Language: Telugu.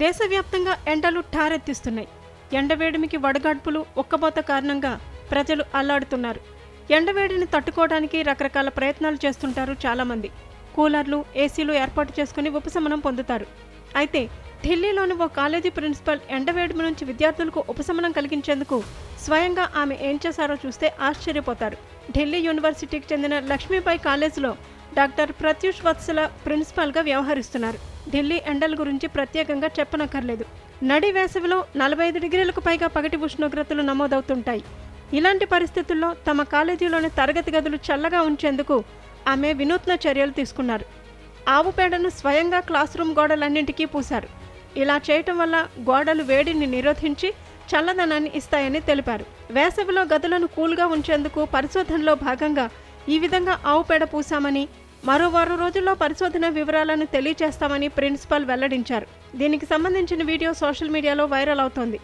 దేశవ్యాప్తంగా ఎండలు ఠారెత్తిస్తున్నాయి. ఎండవేడిమికి వడగాడ్పులు ఒక్కబోత కారణంగా ప్రజలు అల్లాడుతున్నారు. ఎండవేడిని తట్టుకోవడానికి రకరకాల ప్రయత్నాలు చేస్తుంటారు చాలామంది. కూలర్లు ఏసీలు ఏర్పాటు చేసుకుని ఉపశమనం పొందుతారు. అయితే ఢిల్లీలోని ఓ కాలేజీ ప్రిన్సిపల్ ఎండవేడిమి నుంచి విద్యార్థులకు ఉపశమనం కలిగించేందుకు స్వయంగా ఆమె ఏం చేశారో చూస్తే ఆశ్చర్యపోతారు. ఢిల్లీ యూనివర్సిటీకి చెందిన లక్ష్మీబాయి కాలేజీలో డాక్టర్ ప్రత్యూష్ వత్సల ప్రిన్సిపాల్గా వ్యవహరిస్తున్నారు. ఢిల్లీ ఎండల గురించి ప్రత్యేకంగా చెప్పనక్కర్లేదు. నడి వేసవిలో నలభై ఐదు డిగ్రీలకు పైగా పగటి ఉష్ణోగ్రతలు నమోదవుతుంటాయి. ఇలాంటి పరిస్థితుల్లో తమ కాలేజీలోని తరగతి గదులు చల్లగా ఉంచేందుకు ఆమె వినూత్న చర్యలు తీసుకున్నారు. ఆవు పేడను స్వయంగా క్లాస్ రూమ్ గోడలన్నింటికీ పూశారు. ఇలా చేయటం వల్ల గోడలు వేడిని నిరోధించి చల్లదనాన్ని ఇస్తాయని తెలిపారు. వేసవిలో గదులను కూల్గా ఉంచేందుకు పరిశోధనలో భాగంగా ఈ విధంగా ఆవు పేడ పూసామని మరో వారం రోజుల్లో పరిశోధన వివరాలను తెలియజేస్తామని ప్రిన్సిపల్ వెల్లడించారు. దీనికి సంబంధించిన వీడియో సోషల్ మీడియాలో వైరల్ అవుతోంది.